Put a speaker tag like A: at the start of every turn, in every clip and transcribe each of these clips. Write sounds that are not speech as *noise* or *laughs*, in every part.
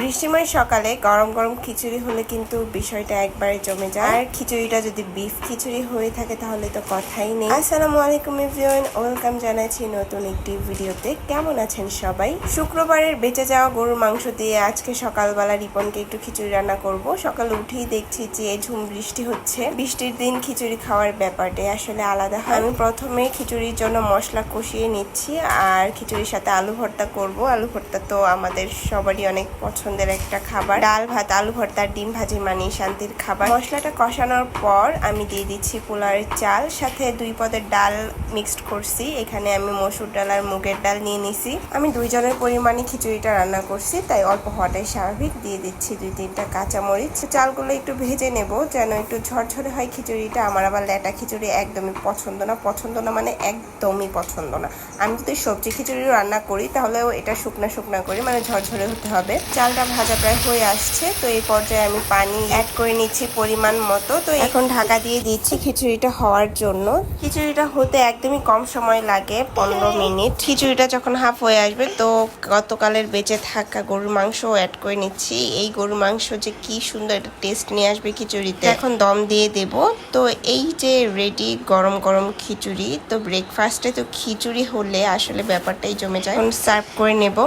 A: বৃষ্টিময় সকালে গরম গরম খিচুড়ি হলে কিন্তু বিষয়টা একবারে জমে যায়। আর খিচুড়িটা যদি বিফ খিচুড়ি হয়ে থাকে তাহলে তো কথাই নেই। আসসালামু আলাইকুম এভরিওয়ান ওয়েলকাম জানাচ্ছি নতুন একটি ভিডিওতে। কেমন আছেন সবাই? শুক্রবারের বেঁচে যাওয়া গরুর মাংস দিয়ে আজকে সকালবেলা রিপনকে একটু খিচুড়ি রান্না করব। সকালে উঠেই দেখছি যে ঝুম বৃষ্টি হচ্ছে। বৃষ্টির দিন খিচুড়ি খাওয়ার ব্যাপারটাই আসলে আলাদা হয়। আমি প্রথমে খিচুড়ির জন্য মশলা কষিয়ে নিচ্ছি আর খিচুড়ির সাথে আলু ভর্তা করব। আলু ভর্তা তো আমাদের সবারই অনেক পছন্দের একটা খাবার। ডাল ভাত, আলু ভর্তা, ডিম ভাজি মানে শান্তির খাবার। মশলাটা কষানোর পর আমি দিয়ে দিচ্ছি পোলারের চাল, সাথে দুই পদের ডাল মিক্সড করছি। এখানে আমি মসুর ডাল আর মুগের ডাল নিয়ে নিছি। আমি দুইজনের পরিমাণে খিচুড়িটা রান্না করছি, তাই অল্প হওয়াটাই স্বাভাবিক। দিয়ে দিচ্ছি দুই তিনটা কাঁচামরিচ। চালগুলো একটু ভেজে নেব, যেন একটু ঝরঝরে হয় খিচুড়িটা। আমার আবার ল্যাটা খিচুড়ি একদমই পছন্দ না। পছন্দ না মানে একদমই পছন্দ না। আমি যদি সবজি খিচুড়ি রান্না করি, তাহলেও এটা শুকনা শুকনা করি মানে ঝরঝরে হতে হবে। চালটা ভাজা প্রায় হয়ে আসছে তো এই পর্যায়ে আমি পানি অ্যাড করে নিচ্ছি পরিমাণ মতো। তো এখন ঢাকা দিয়ে দিচ্ছি খিচুড়িটা হওয়ার জন্য। খিচুড়িটা হতে একদমই কম সময় লাগে পনেরো মিনিট। খিচুড়িটা যখন হাফ হয়ে আসবে তো গতকালের বেঁচে থাকা গরুর মাংস অ্যাড করে নিচ্ছি। এই গরুর মাংস যে কি সুন্দর একটা টেস্ট নিয়ে আসবে খিচুড়িতে। এখন দম দিয়ে দেব। তো এই যে রেডি গরম গরম খিচুড়ি তো ব্রেকফাস্টে তো খিচুড়ি হলে আসলে ব্যাপারটাই জমে যায়। এখন সার্ভ করে নেব।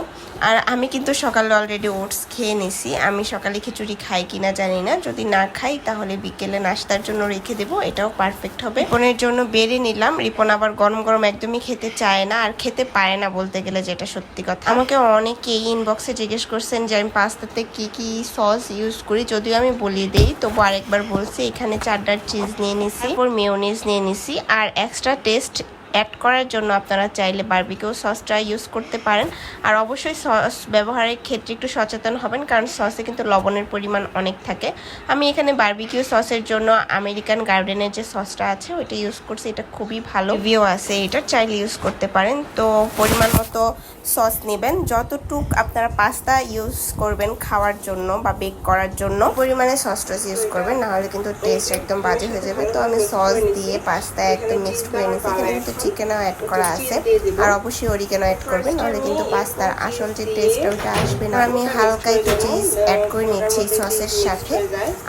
A: আর আমি কিন্তু সকালে অলরেডি ওটস খেয়ে নিছি। আমি সকালে খিচুড়ি খাই কিনা জানি না। যদি না খাই, তাহলে বিকেলে নাস্তার জন্য রেখে দেবো। এটাও পারফেক্ট হবে। রিপনের জন্য বেড়ে নিলাম। রিপন আবার গরম গরম একদমই খেতে চায় না, আর খেতে পারে না বলতে গেলে যেটা সত্যি কথা। আমাকে অনেকেই ইনবক্সে জিজ্ঞেস করছেন যে, আমি পাস্তাতে কি কি সস ইউজ করি। যদিও আমি বলিয়ে দিই, তবু আরেকবার বলছি, এখানে চারটার চিজ নিয়ে নিছি, তারপর মেয়োনিজ নিয়ে নিছি, আর এক্সট্রা টেস্ট অ্যাড করার জন্য আপনারা চাইলে বারবিকিউ সসটা ইউজ করতে পারেন। আর অবশ্যই সস ব্যবহারের ক্ষেত্রে একটু সচেতন হবেন, কারণ সসে কিন্তু লবণের পরিমাণ অনেক থাকে। আমি এখানে বারবিকিউ সসের জন্য আমেরিকান গার্ডেনের যে সসটা আছে, ওইটা ইউজ করছি, এটা খুবই ভালো। ভিও আছে, এটা চাইলে ইউজ করতে পারেন। তো পরিমাণ মতো সস নেবেন। যতটুক আপনারা পাস্তা ইউজ করবেন খাওয়ার জন্য বা বেক করার জন্য, পরিমাণে সস টস ইউজ করবেন, নাহলে কিন্তু টেস্ট একদম বাজে হয়ে যাবে। তো আমি সস দিয়ে পাস্তা একদম মিক্সড করে এখানে কিন্তু চিকেনও অ্যাড করা আছে। আর অবশ্যই অরিগেনও অ্যাড করবেন, নাহলে কিন্তু পাস্তার আসল যে টেস্টটা ওটা আসবে না। আমি হালকা একটু চিজ অ্যাড করে নিচ্ছি সসের সাথে।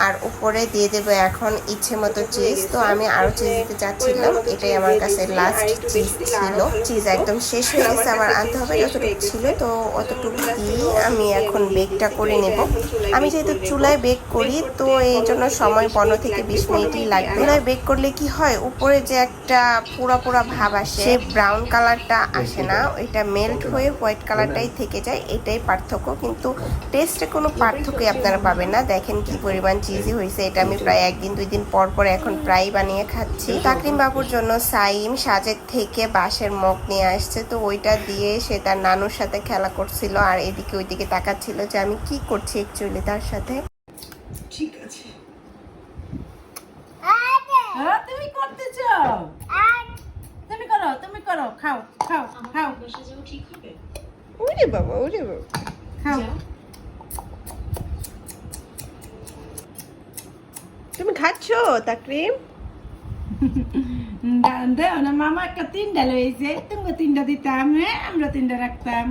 A: আর উপরে দিয়ে দেবো এখন ইচ্ছে মতো চিজ তো আমি আরও চিজ দিতে চাচ্ছিলাম, এটাই আমার কাছে লাস্ট চিজ ছিল। চিজ একদম শেষ হয়ে গেছে আবার আনতে হবে যতটুকু ছিল, তো অতটুকু দিয়ে আমি এখন বেকটা করে নেব। আমি যেহেতু চুলায় বেক করি, তো এই জন্য সময় পনেরো থেকে বিশ মিনিটই লাগবে। চুলায় বেক করলে কি হয়, উপরে যে একটা পুরা পুরা ভাব আসে। সে ব্রাউন কালারটা আসে না ওইটা মেল্ট হয়ে হোয়াইট কালারটাই থেকে যায় এটাই পার্থক্য। কিন্তু টেস্টে কোনো পার্থক্যই আপনারা পাবেন না। দেখেন কি পরিমাণ চিজি হয়েছে এটা আমি প্রায় একদিন দুই দিন পর পর এখন প্রায় বানিয়ে খাচ্ছি। তাকরিম বাবুর জন্য সাইম সাজের থেকে বাঁশের মগ নিয়ে আসছে। তো ওইটা দিয়ে সে তার নানুর সাথে খেলা করছিল আর এদিকে ওইদিকে তাকাচ্ছিল যে আমি কি করছি অ্যাকচুয়ালি তার সাথে।
B: ঠিক আছে। হ্যাঁ তুমি করতে চাও? খাও খাও খাও।
A: ওরে বাবা ওরে বাবা।
B: খাও।
A: তুমি খাচ্ছ তাকরিম *laughs*
B: দেও না মামা একটা তিনটা লইছে। তুমি তিনটা দিতাম হ্যাঁ? আমরা তিনটা রাখতাম।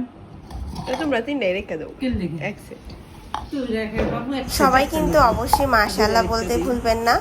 A: তোমরা তিনটাই রেখে
B: কেন
A: এক সেট সবাই কিন্তু অবশ্যই মাশাআল্লাহ বলতে ভুলবেন না।